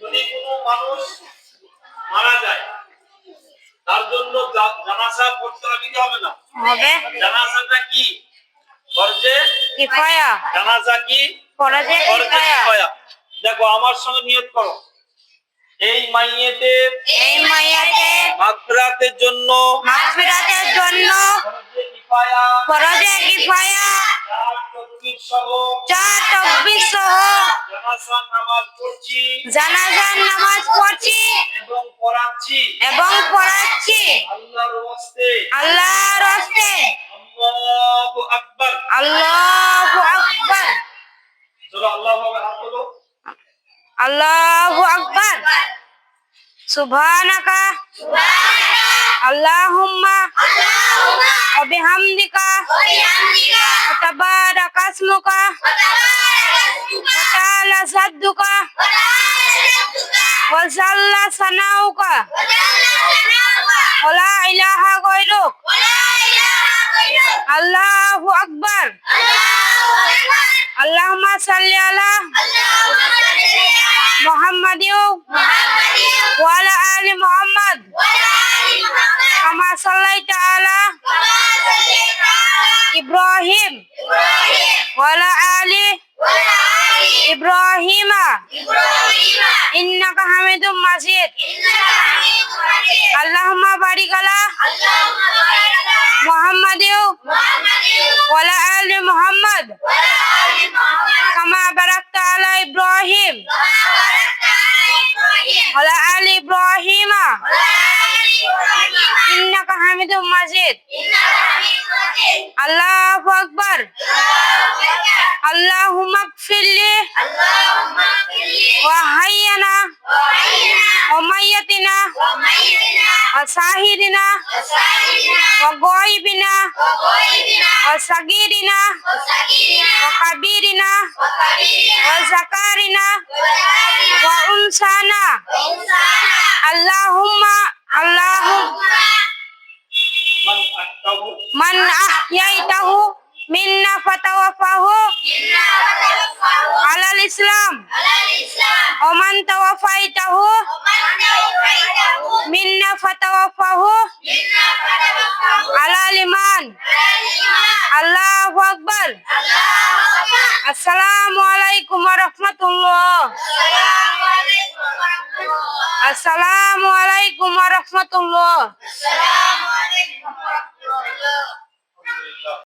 যদি কোনো মানুষ মারা যায় তার জন্য জানাজা পড়তে হবে কি হবে না। হবে? জানাজাটা কি? ফরজে? কিফায়া। জানাজা কি? ফরজে কিফায়া। কিফায়া। দেখো আমার সঙ্গে নিয়ত করো। এই মাইয়েতের এই মাইয়াতের মাগফিরাতের জন্য মাগফিরাতের জন্য ফরজে কিফায়া। ফরজে কিফায়া। চার তাকবীর সহ জানাজার নামাজ পড়ছি জানাজার নামাজ পড়ছি এবং পড়াচ্ছি। এবং পড়াচ্ছি। আল্লাহর ওয়াস্তে আল্লাহর আল্লাহু আকবার। আল্লাহু আকবার। চলো আল্লাহ হাত তোলো। আল্লাহু আকবার। সুবহানাকা। আল্লাহুম্মা। ওয়া বিহামদিকা ওয়া তাবারাকা ইসমুকা ওয়া তাআলা সাদ্দুকা। ওয়া জাল্লা সানাউকা। ওয়া লা ইলাহা গায়রুক আল্লাহু আকবার। আল্লাহুম্মা সাল্লি আলা মুহাম্মাদিন ওয়া আলা ইব্রাহিম ওয়া আলা ইব্রাহিমা ইন্নাকা হামিদুম মাজিদ আল্লাহুম্মা বারিক আলা মুহাম্মাদিন ওয়া আলা মুহাম্মাদ কামা বারাকতা আলা ইব্রাহিম ওয়া আলা আলি ইব্রাহিমা ইন্নাকা হামিদুম মাজিদ। আল্লাহু আকবার। আল্লাহুম্মা গফিরলি ওয়া হাইয়ানা। ওয়া মাইয়াতিনা। ওয়া সাহিদিনা। ওয়া গায়বিনা। ওয়া সাগীরিনা। ওয়া man ahyaitahu minna fatawafahu. Alal Islam. Oman tawafaitahu minna fatawafahu. Alal iman Allahu Akbar. Assalamualaikum warahmatullah. Assalamualaikum warahmatullah. Assalamualaikum warahmatullah. Glória!